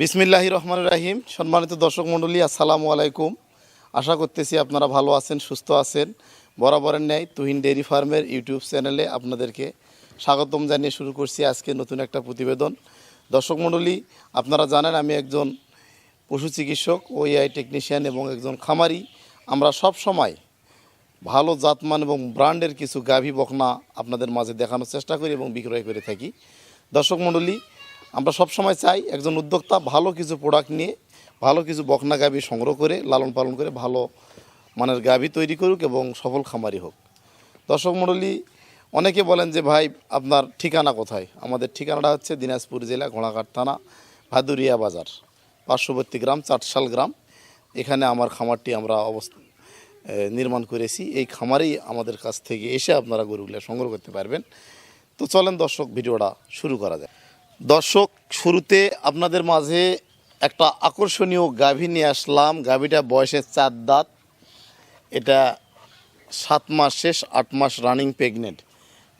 বিসমিল্লাহি রহমান রাহিম। সম্মানিত দর্শক মণ্ডলী, আসসালামু আলাইকুম। আশা করতেছি আপনারা ভালো আছেন, সুস্থ আছেন। বরাবরের ন্যায় তুহিন ডেয়ারি ফার্মের ইউটিউব চ্যানেলে আপনাদেরকে স্বাগতম জানিয়ে শুরু করছি আজকে নতুন একটা প্রতিবেদন। দর্শক মণ্ডলী, আপনারা জানেন আমি একজন পশু চিকিৎসক ও এআই টেকনিশিয়ান এবং একজন খামারি। আমরা সব সময় ভালো জাতমান এবং ব্র্যান্ডের কিছু গাভী বকনা আপনাদের মাঝে দেখানোর চেষ্টা করি এবং বিক্রয় করে থাকি। দর্শক মণ্ডলী, আমরা সব সময় চাই একজন উদ্যোক্তা ভালো কিছু প্রোডাক্ট নিয়ে, ভালো কিছু বকনা গাভী সংগ্রহ করে, লালন পালন করে, ভালো মানের গাভী তৈরি করুক এবং সফল খামারি হোক। দর্শক মণ্ডলী, অনেকে বলেন যে, ভাই, আপনার ঠিকানা কোথায়? আমাদের ঠিকানাটা হচ্ছে দিনাজপুর জেলা ঘোড়াঘাট থানা, ভাদুরিয়া বাজার, পার্শ্ববর্তী গ্রাম, চাটশাল গ্রাম। এখানে আমার খামারটি আমরা অবস্থা নির্মাণ করেছি। এই খামারেই আমাদের কাছ থেকে এসে আপনারা গরুগুলো সংগ্রহ করতে পারবেন। তো চলেন দর্শক, ভিডিওটা শুরু করা যায় দর্শক, শুরুতে আপনাদের মাঝে একটা আকর্ষণীয় গাভী নিয়ে আসলাম। গাভীটা বয়সের চার দাঁত। এটা সাত মাস শেষ, আট মাস রানিং প্রেগনেন্ট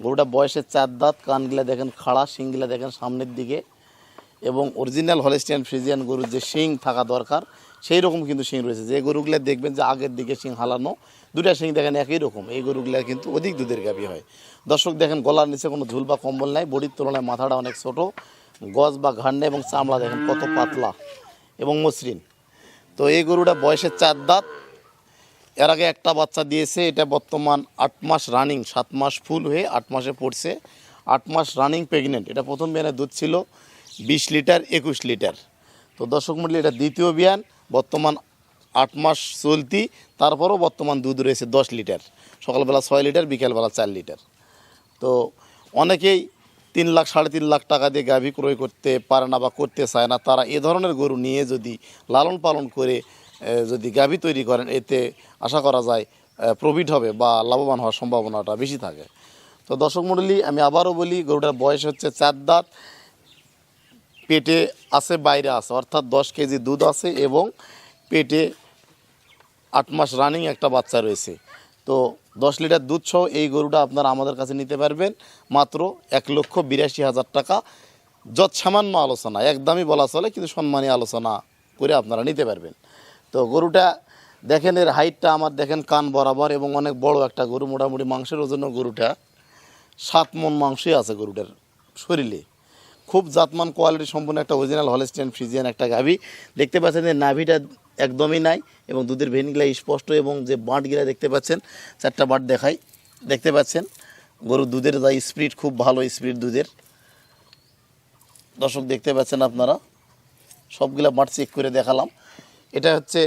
গরুটা বয়সের চার দাঁত কানগুলা দেখেন খাড়া শিংগুলা দেখেন সামনের দিকে। এবং অরিজিনাল হলেস্টিয়ান ফ্রিজিয়ান গরুর যে শিং থাকা দরকার, সেই রকম কিন্তু শিং রয়েছে। যে গরুগুলো দেখবেন যে আগের দিকে শিং হালানো দুটা শিং দেখেন একই রকম। এই গরুগুলো কিন্তু অধিক দুধের গাভী হয়। দর্শক দেখেন, গলার নিচে কোনো ঝুল বা কম্বল নাই, বডির তুলনায় মাথাটা অনেক ছোট, গজ বা ঘান্ডে এবং চামড়া দেখেন কত পাতলা এবং মসৃণ। তো এই গরুটা বয়সের চার দাঁত এর আগে একটা বাচ্চা দিয়েছে, এটা বর্তমান আট মাস রানিং সাত মাস ফুল হয়ে আট মাসে পড়ছে। আট মাস রানিং প্রেগনেন্ট এটা প্রথম বিয়ানে দুধ ছিল, বিশ লিটার, একুশ লিটার। তো দর্শক মন্ডলী, এটা দ্বিতীয় বিয়ান, বর্তমান আট মাস চলতি, তারপরও বর্তমান দুধ রয়েছে দশ লিটার। সকালবেলা ছয় লিটার, বিকেলবেলা চার লিটার। তো অনেকেই তিন লাখ, সাড়ে তিন লাখ টাকা দিয়ে গাভী ক্রয় করতে পারে না বা করতে চায় না, তারা এ ধরনের গরু নিয়ে যদি লালন পালন করে যদি গাভী তৈরি করেন, এতে আশা করা যায় প্রফিট হবে বা লাভবান হওয়ার সম্ভাবনাটা বেশি থাকে। তো দর্শক মণ্ডলী, আমি আবারও বলি, গরুটার বয়স হচ্ছে চার দাঁত, পেটে আছে, বাইরে আছে, অর্থাৎ দশ কেজি দুধ আছে এবং পেটে আট মাস রানিং একটা বাচ্চা রয়েছে। তো দশ লিটার দুধ সহ এই গরুটা আপনারা আমাদের কাছে নিতে পারবেন, মাত্র এক লক্ষ বিরাশি হাজার টাকা। যৎ সামান্য আলোচনা, একদমই বলা চলে, কিন্তু সম্মানী আলোচনা করে আপনারা নিতে পারবেন। তো গরুটা দেখেন এর হাইটটা আমার দেখেন কান বরাবর এবং অনেক বড় একটা গরু, মোটামুটি মাংসের ওজন্য গরুটা সাত মন মাংসই আছে গরুটার শরীরে। খুব জাতমান কোয়ালিটি সম্পূর্ণ একটা অরিজিনাল হলেস্টিয়ান ফ্রিজিয়ান একটা গাভি। দেখতে পাচ্ছেন যে নাভিটা একদমই নাই এবং দুধের ভেনগুলা স্পষ্ট এবং যে বাঁটগুলা দেখতে পাচ্ছেন, চারটা বাঁট দেখাই। দেখতে পাচ্ছেন গরুর দুধের যা স্পিড, খুব ভালো স্পিড দুধের। দর্শক দেখতে পাচ্ছেন আপনারা, সবগুলা বাঁট চেক করে দেখালাম। এটা হচ্ছে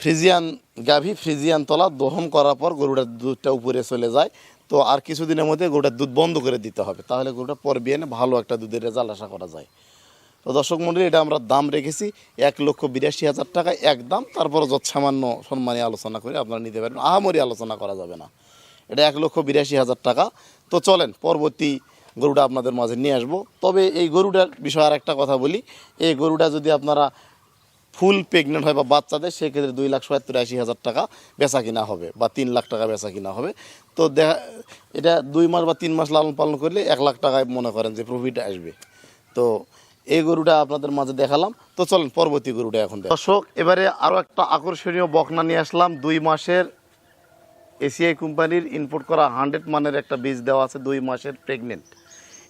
ফ্রিজিয়ান গাভী ফ্রিজিয়ান তলা দহন করার পর গরুটার দুধটা উপরে চলে যায়। তো আর কিছুদিনের মধ্যে গরুটার দুধ বন্ধ করে দিতে হবে। তাহলে গরুটা পর বিয়ে ভালো একটা দুধের রেজাল্ট আশা করা যায়। তো দর্শক মন্ডলী, এটা আমরা দাম রেখেছি এক লক্ষ বিরাশি হাজার টাকা এক দাম। তারপর যত সামান্য সম্মানী আলোচনা করে আপনারা নিতে পারবেন। আহামরি আলোচনা করা যাবে না। এটা এক লক্ষ বিরাশি হাজার টাকা। তো চলেন, পরবর্তী গরুটা আপনাদের মাঝে নিয়ে আসব। তবে এই গরুটার বিষয়ে আর একটা কথা বলি। এই গরুটা যদি আপনারা ফুল প্রেগনেন্ট হয় বা বাচ্চা দেয় সেক্ষেত্রে দুই লাখ সত্তর আশি হাজার টাকা বেচা কিনা হবে বা তিন লাখ টাকা বেচা কিনা হবে। তো দেখা, এটা দুই মাস বা তিন মাস লালন পালন করলে এক লাখ টাকায় মনে করেন যে প্রফিট আসবে। তো এই গরুটা আপনাদের মাঝে দেখালাম। তো চলেন পরবর্তী গরুটা এখন দর্শক, এবারে আরও একটা আকর্ষণীয় বকনা নিয়ে আসলাম। দুই মাসের এসিআই কোম্পানির ইনপুট করা হান্ড্রেড মানের একটা বীজ দেওয়া আছে, দুই মাসের প্রেগনেন্ট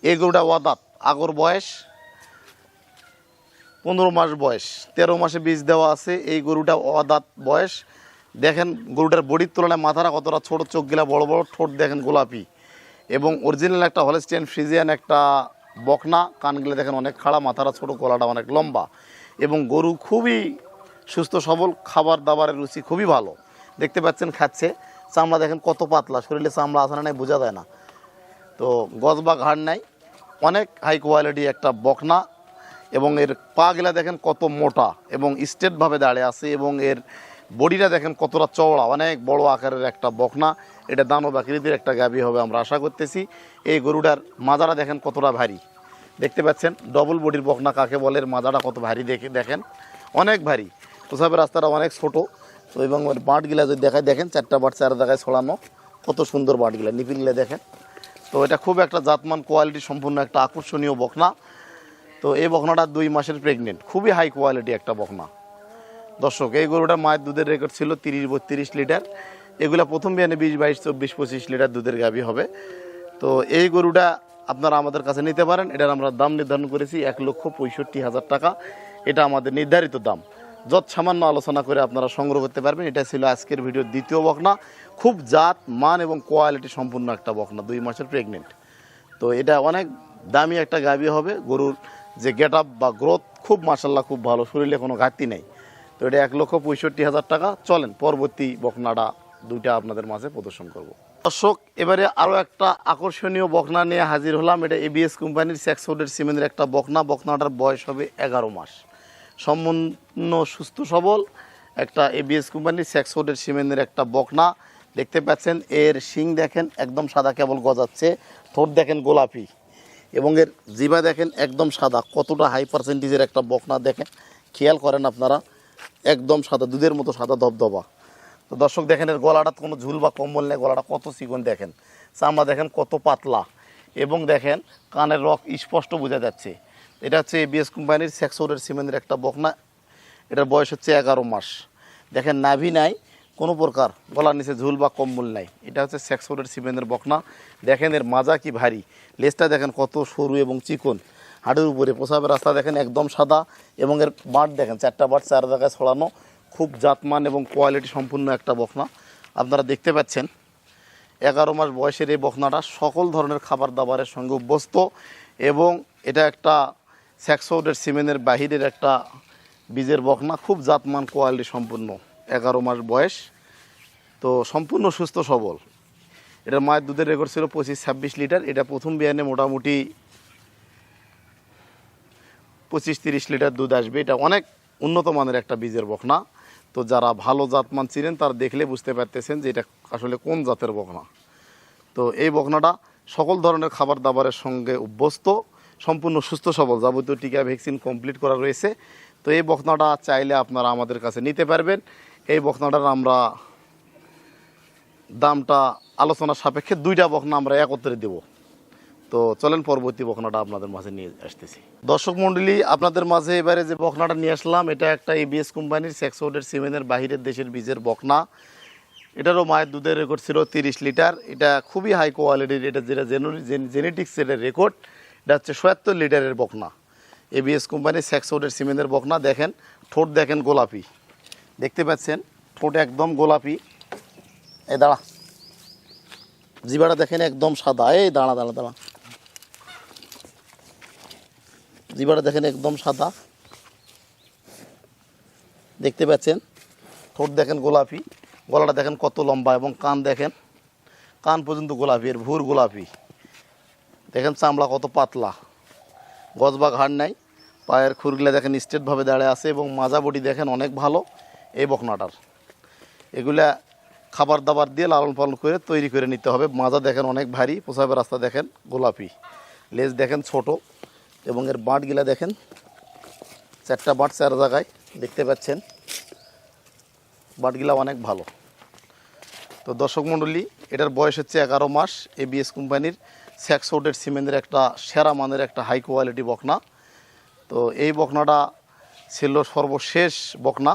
এই গরুটা ওয়াদাত, আগর বয়স পনেরো মাস বয়স, তেরো মাসে বীজ দেওয়া আছে, এই গরুটা অদাঁত বয়স। দেখেন গরুটার বডির তুলনায় মাথাটা কতটা ছোট, চোখগুলা বড় বড়, ঠোঁট দেখেন গোলাপি। এবং অরিজিনাল একটা হলেস্টিয়ান ফ্রিজিয়ান একটা বকনা, কানগুলো দেখেন অনেক খাড়া, মাথাটা ছোট, গলাটা অনেক লম্বা। এবং গরু খুবই সুস্থ, সবল, খাবার দাবারের রুচি খুবই ভালো। দেখতে পাচ্ছেন খাচ্ছে। চামড়া দেখেন কত পাতলা, শরীরে চামড়া আছে না নাই বোঝা যায় না। তো গজ বা ঘাড় নাই, অনেক হাই কোয়ালিটি একটা বকনা এবং এর পা গেলা দেখেন কত মোটা এবং স্ট্রেটভাবে দাঁড়িয়ে আছে এবং এর বডিটা দেখেন কতটা চওড়া, অনেক বড় আকারের একটা বকনা। এটা দানব আকৃতির একটা গাবি হবে আমরা আশা করতেছি। এই গরুটার মাজারা দেখেন কতটা ভারী। দেখতে পাচ্ছেন ডবল বডির বকনা কাকে বলে, এর মাজাটা কত ভারী দেখে দেখেন, অনেক ভারী। প্রসাবের রাস্তাটা অনেক ছোটো। তো এবং বাঁটগুলা যদি দেখায় দেখেন চারটা বাট চার জায়গায় ছড়ানো। কত সুন্দর বাঁটগুলা নিপিলগুলা দেখেন। তো এটা খুব একটা জাতমান কোয়ালিটি সম্পূর্ণ একটা আকর্ষণীয় বকনা। তো এই বকনাটা দুই মাসের প্রেগনেন্ট খুবই হাই কোয়ালিটি একটা বকনা দর্শক, এই গরুটা মায়ের দুধের রেকর্ড ছিল তিরিশ বত্রিশ লিটার। এগুলো প্রথম বিয়ানে বিশ বাইশ চব্বিশ পঁচিশ লিটার দুধের গাভী হবে। তো এই গরুটা আপনারা আমাদের কাছে নিতে পারেন। এটার আমরা দাম নির্ধারণ করেছি এক লক্ষ পঁয়ষট্টি হাজার টাকা। এটা আমাদের নির্ধারিত দাম। যত সামান্য আলোচনা করে আপনারা সংগ্রহ করতে পারবেন, এটা ছিল আজকের ভিডিওর দ্বিতীয় বকনা খুব জাত, মান এবং কোয়ালিটি সম্পূর্ণ একটা বকনা দুই মাসের প্রেগনেন্ট তো এটা অনেক দামি একটা গাভী হবে, গরুর যে গেট আপ বা গ্রোথ খুব মাসাল্লাহ খুব ভালো, শরীরে কোনো ঘাটতি নেই। তো এটা এক লক্ষ পঁয়ষট্টি হাজার টাকা। চলেন, পরবর্তী বকনাটা দুইটা আপনাদের মাঝে প্রদর্শন করব। দর্শক, এবারে আরও একটা আকর্ষণীয় বকনা নিয়ে হাজির হলাম। এটা এবিএস কোম্পানির স্যাক্সোডের সিমেন্টের একটা বকনা। বকনাটার বয়স হবে এগারো মাস। সম্পূর্ণ সুস্থ, সবল একটা এবিএস কোম্পানির স্যাক্সোডের সিমেন্টের একটা বকনা। দেখতে পাচ্ছেন, এর শিং দেখেন, একদম সাদা কেবল গজাচ্ছে। ঠোঁট দেখেন গোলাপি। এবং এর জিবা দেখেন একদম সাদা। কতটা হাই পার্সেন্টেজের একটা বকনা দেখেন। খেয়াল করেন আপনারা, একদম সাদা, দুধের মতো সাদা ধবধবা। তো দর্শক দেখেন, এর গলাটা কোনো ঝুল বা কম্বল নেই, গলাটা কত চিকন দেখেন। চামড়া দেখেন কত পাতলা। এবং দেখেন, কানের রক স্পষ্ট বোঝা যাচ্ছে। এটা হচ্ছে এবিএস কোম্পানির সেক্সোরের সিমেন্টের একটা বকনা। এটার বয়স হচ্ছে এগারো মাস। দেখেন, নাভি নাই কোনো প্রকার গলার নিচে ঝুল বা কম্বল নাই। এটা হচ্ছে সেক্সোরের সিমেন্টের বকনা। দেখেন এর মাজা কি ভারী। লেজটা দেখেন কত সরু এবং চিকন। হাড়ের উপরে প্রসাবের রাস্তা দেখেন একদম সাদা এবং এর বাঁট দেখেন, চারটা বাঁট চার জায়গায় ছড়ানো। খুব জাতমান এবং কোয়ালিটি সম্পূর্ণ একটা বকনা। আপনারা দেখতে পাচ্ছেন, এগারো মাস বয়সের এই বকনাটা সকল ধরনের খাবার দাবারের সঙ্গে অভ্যস্ত এবং এটা একটা স্যাক্সোডের সিমেন্টের বাহিরের একটা বীজের বকনা। খুব জাতমান কোয়ালিটি সম্পূর্ণ। এগারো মাস বয়স। তো সম্পূর্ণ সুস্থ, সবল। এটা মায়ের দুধের রেকর্ড ছিল পঁচিশ, ছাব্বিশ লিটার। এটা প্রথম বিয়ানে মোটামুটি পঁচিশ, তিরিশ লিটার দুধ আসবে। এটা অনেক উন্নত মানের একটা বীজের বকনা। তো যারা ভালো জাতমান ছিলেন তারা দেখলে বুঝতে পারতেছেন যে এটা আসলে কোন জাতের বকনা। তো এই বকনাটা সকল ধরনের খাবার দাবারের সঙ্গে অভ্যস্ত, সম্পূর্ণ সুস্থ, সবল। যাবতীয় টিকা, ভ্যাকসিন কমপ্লিট করা রয়েছে। তো এই বকনাটা চাইলে আপনারা আমাদের কাছে নিতে পারবেন। এই বকনাটার আমরা দামটা আলোচনার সাপেক্ষে দুইটা বকনা আমরা একত্রে দেব। তো চলেন পরবর্তী বকনাটা আপনাদের মাঝে নিয়ে আসতেছি। দর্শক মণ্ডলী আপনাদের মাঝে এবারে যে বকনাটা নিয়ে আসলাম, এটা একটা এবিএস কোম্পানির সেক্সোডের সিমেন্টের বাহিরের দেশের বীজের বকনা এটারও মায়ের দুধের রেকর্ড ছিল তিরিশ লিটার। এটা খুবই হাই কোয়ালিটির এটা যেটা জেনেটিক্স জেনেটিক্সের রেকর্ড এটা হচ্ছে সয়াত্তর লিটারের বকনা এবিএস কোম্পানির সেক্সোডের সিমেন্টের বকনা দেখেন, ঠোঁট দেখেন গোলাপি। দেখতে পাচ্ছেন, ঠোঁট একদম গোলাপি। এই দাঁড়া। জিবাটা দেখেন একদম সাদা। এই দাঁড়া দাঁড়া দাঁড়া। জিবাটা দেখেন একদম সাদা। দেখতে পাচ্ছেন, ঠোঁট দেখেন গোলাপি। গলাটা দেখেন কত লম্বা এবং কান দেখেন, কান পর্যন্ত গোলাপি, এর ভুর গোলাপি। দেখেন চামড়া কত পাতলা। গজ বা ঘাড় নাই, পায়ের খুরগুলা দেখেন স্ট্রেটভাবে দাঁড়িয়ে আছে এবং মাজা বডি দেখেন অনেক ভালো। এই বকনাটার। এগুলা খাবার দাবার দিয়ে লালন পালন করে তৈরি করে নিতে হবে। মাজা দেখেন অনেক ভারী প্রসাবের রাস্তা দেখেন গোলাপি। লেজ দেখেন ছোট এবং এর বাঁটগুলা দেখেন চারটা বাঁট চার জায়গায় দেখতে পাচ্ছেন। বাটগুলা অনেক ভালো। তো দর্শক মণ্ডলী, এটার বয়স হচ্ছে এগারো মাস। এবিএস কোম্পানির স্যাক্সোডের সিমেন্টের একটা সেরা মানের একটা হাই কোয়ালিটি বকনা। তো এই বকনাটা ছিল সর্বশেষ বকনা।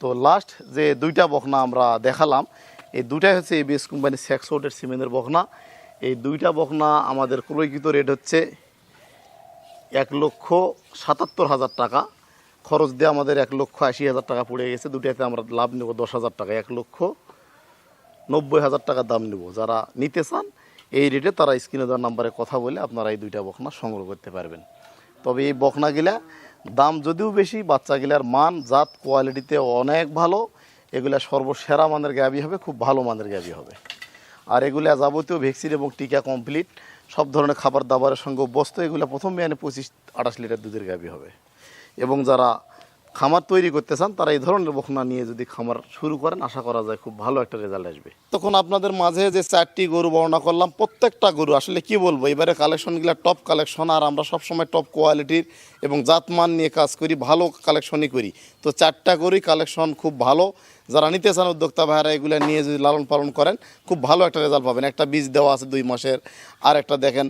তো লাস্ট যে দুইটা বকনা আমরা দেখালাম, এই দুইটাই হচ্ছে এবিএস কোম্পানির স্যাক্সোডের সিমেন্টের বকনা। এই দুইটা বকনা আমাদের ক্রয়কৃত রেট হচ্ছে এক লক্ষ সাতাত্তর হাজার টাকা। খরচ দিয়ে আমাদের এক লক্ষ আশি হাজার টাকা পড়ে গেছে দুটাতে আমরা লাভ নেব দশ হাজার টাকা, এক লক্ষ নব্বই হাজার টাকা দাম নেব। যারা নিতে চান, এই রেটে তারা স্ক্রিনে দেওয়ার নাম্বারে কথা বলে আপনারা এই দুইটা বকনা সংগ্রহ করতে পারবেন। তবে এই বকনাগুলা দাম যদিও বেশি, বাচ্চাগুলার মান, জাত, কোয়ালিটিতে অনেক ভালো। এগুলা সর্বসেরা মানের গাবি হবে, খুব ভালো মানের গাবি হবে। আর এগুলা যাবতীয় ভ্যাকসিন এবং টিকা কমপ্লিট, সব ধরনের খাবার দাবারের সঙ্গে অভ্যস্ত, এগুলো প্রথম মেয়ানে পঁচিশ আঠাশ লিটার দুধের গাবি হবে। এবং যারা খামার তৈরি করতে চান, তারা এই ধরনের বখনা নিয়ে যদি খামার শুরু করেন, আশা করা যায় খুব ভালো একটা রেজাল্ট আসবে। তখন আপনাদের মাঝে যে চারটি গরু বর্ণনা করলাম, প্রত্যেকটা গরু, আসলে কি বলব, এবারে কালেকশনগুলো টপ কালেকশন আর আমরা সবসময় টপ কোয়ালিটির এবং জাতমান নিয়ে কাজ করি, ভালো কালেকশনই করি। তো চারটা গরুই কালেকশন খুব ভালো। যারা নিতে চান উদ্যোক্তা ভাইরা এগুলো নিয়ে যদি লালন পালন করেন, খুব ভালো একটা রেজাল্ট পাবেন। একটা বীজ দেওয়া আছে দুই মাসের, আর একটা দেখেন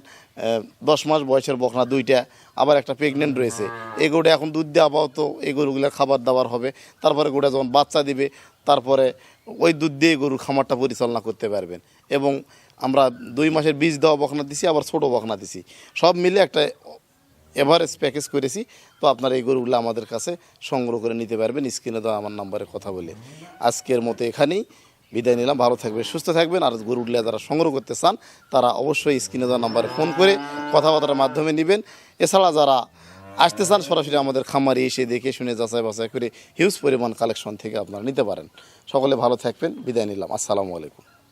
দশ মাস বয়সের বকনা দুইটা, আবার একটা প্রেগনেন্ট রয়েছে। এই গরুটা এখন দুধ দেওয়া আপাতত এই গরুগুলোর খাবার দাবার হবে। তারপরে গরুটা যখন বাচ্চা দিবে, তারপরে ওই দুধ দিয়ে গরুর খামারটা পরিচালনা করতে পারবেন। এবং আমরা দুই মাসের বীজ দেওয়া বকনা দিছি, আবার ছোটো বকনা দিছি। সব মিলে একটা এভারেজ প্যাকেজ করেছি। তো আপনারা এই গরুগুলো আমাদের কাছে সংগ্রহ করে নিতে পারবেন। স্ক্রিনে দেওয়া আমার নাম্বারে কথা বলে। আজকের মতো এখানেই বিদায় নিলাম। ভালো থাকবে সুস্থ থাকবেন। আর গরুগুলো যারা সংগ্রহ করতে চান, তারা অবশ্যই স্ক্রিনে দেওয়া নাম্বারে ফোন করে কথাবার্তার মাধ্যমে নেবেন। এছাড়া যারা আসতে চান, সরাসরি আমাদের খামারে এসে দেখে শুনে যাচাই বাছাই করে হিউজ পরিমাণ কালেকশন থেকে আপনারা নিতে পারেন। সকলে ভালো থাকবেন। বিদায় নিলাম। আসসালামু আলাইকুম।